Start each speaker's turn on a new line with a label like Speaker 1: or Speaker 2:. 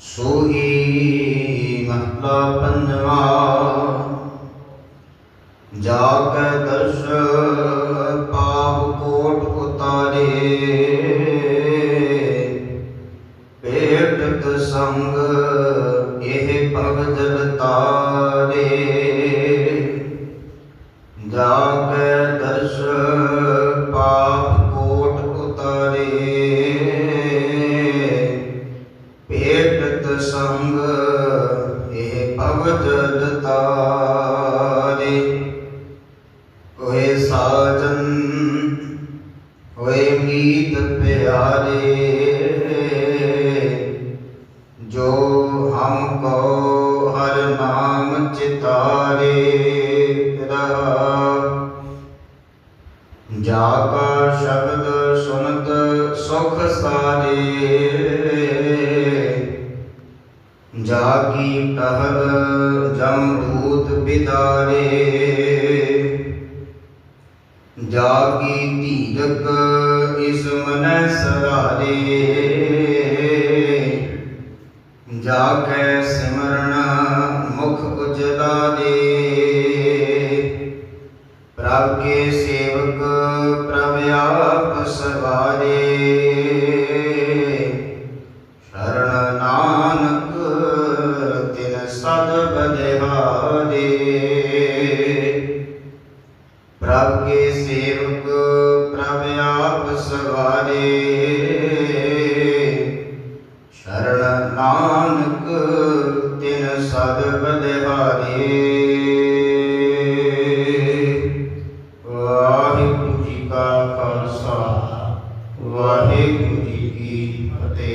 Speaker 1: ਸੋਹੀ ਮਹਲਾ ਪੰਜਵਾ। ਜਾ ਕੇ ਦਰਸ ਪਾਪ ਕੋਟ ਉਤਾਰੇ। ਪੇਟ ਸੰਗ ਇਹ ਭਵ ਜਲ ਤਾਰੇ। ਜਾ ਕੇ ਦਰਸ ਸੰਗ, ਇਹ ਭਵ ਜਲ ਤਾਰੇ ਹੋਏ ਸਾਜਨ, ਹੋਏ ਮੀਤ ਪਿਆਰੇ। ਜੋ ਹਮ ਕੋ ਹਰ ਨਾਮ ਚਿਤਾਰੇ ਰਹਾ। ਜਾ ਕਾ ਸ਼ਬਦ ਸੁਨਤ ਸੁਖ ਸਾਰੇ। ਜਾਗੀ ਟਹਲ ਜਮੂਤ ਬਿਦਾਰੇ। ਜਾਗੀ ਧੀਰਕ ਇਸ ਮਨੈ ਸਰਾਰੇ। ਜਾ ਕੈ ਸਿਮਰਨ ਮੁਖ ਉਜਲਾ ਦੇ ਪ੍ਰਭ ਕੇ ਸੇਵਕ ਪ੍ਰਭ ਆਪ ਸਵਾਰੇ। ਬਨਿਹਾਰੇ। ਪ੍ਰਭ ਕੇ ਸੇਵਕ, ਪ੍ਰਭ ਆਪ ਸਵਾਰੇ। ਸ਼ਰਨ ਨਾਨਕ, ਤਿਨ ਸਦ ਬਨਿਹਾਰੇ। ਵਾਹਿਗੁਰੂ ਜੀ ਕਾ ਖਾਲਸਾ, ਵਾਹਿਗੁਰੂ ਜੀ ਕੀ ਫਤਿਹ।